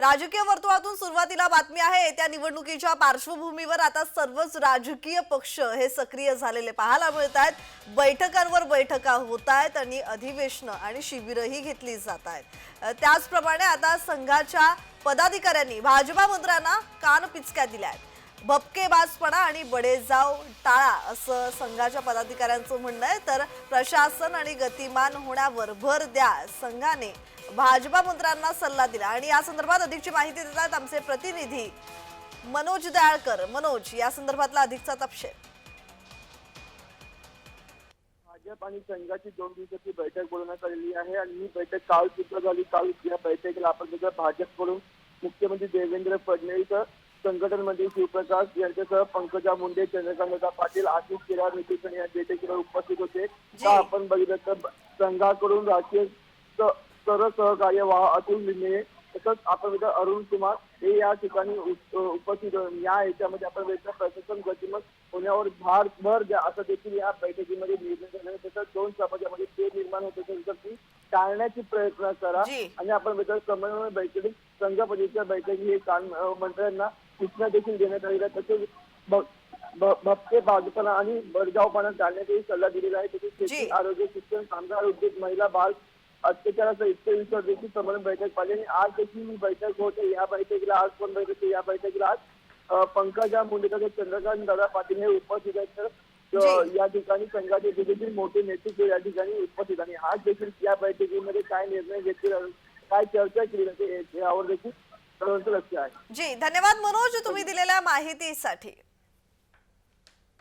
राजकीय वर्तुळातून सुरुवातीला बातमी आहे येत्या निवडणुकीच्या पार्श्वभूमीवर आता सर्वच राजकीय पक्ष हे सक्रिय झालेले पाहायला मिळत आहेत. बैठकांवर बैठका होत आहेत आणि अधिवेशनं आणि शिबिरंही घेतली जात आहेत. त्याचप्रमाणे आता संघाच्या पदाधिकाऱ्यांनी भाजपा मंत्र्यांना कान पिचक्या दिल्या आहेत. भपकेबाजपणा आणि बडेजाव टाळा असं संघाच्या पदाधिकाऱ्यांचं म्हणणं आहे. तर प्रशासन आणि गतिमान होण्यावर भर द्या संघाने भाजपा मंत्र्यांना सल्ला दिला. आणि या संदर्भात अधिकची माहिती देतात आमचे प्रतिनिधी मनोज दयाळकर. मनोज या संदर्भातला अधिकचा तपशील. भाजप आणि संघाची दोन दिवसाची बैठक बोलवण्यात आलेली आहे आणि ही बैठक काल सुद्धा झाली. काल या बैठकीला आपण भाजपकडून मुख्यमंत्री देवेंद्र फडणवीस संघटन मंत्री शिवप्रकाश यांच्यासह पंकजा मुंडे चंद्रकांत पाटील आशिष केदार नितीश राणे या बैठकीला उपस्थित होते का आपण बघितलं तर संघाकडून राजकीय स- सर्व सहकार्य व्हा अतुल लिमये तसंच आपण बघितलं अरुण कुमार हे या ठिकाणी उप- उपस्थित. या याच्यामध्ये आपण बघितलं प्रशासन गतिमत होण्यावर भार भर द्या असं देखील या बैठकीमध्ये निर्णय झाला तसंच दोन समाजामध्ये ते निर्माण होत असेल तर ती टाळण्याची प्रयत्न करा. आणि आपण बघितलं समन्वय बैठकीत संघ परिषद बैठकी हे मंत्र्यांना सूचना देखील देण्यात आलेल्या. तसेच भपके बाजूपणा आणि बडजावपणा टाळण्याचाही सल्ला दिलेला आहे तसेच. शेती आरोग्य शिक्षण कामगार उद्योग महिला बाल अत्याचाराचा विषयावर देखील समन्वय बैठक पाहिली आणि आज देखील ही बैठक होते या बैठकीला आज कोण बैठक? या बैठकीला आज पंकजा मुंडे तसेच चंद्रकांत दादा पाटील हे उपस्थित आहेत तर. या ठिकाणी संघाचे देखील मोठे नेतृत्व या ठिकाणी उपस्थित आणि आज देखील या बैठकीमध्ये काय निर्णय घेतले काय चर्चा केली जाते यावर देखील जी धन्यवाद मनोज तुम्ही दिलेल्या माहितीसाठी.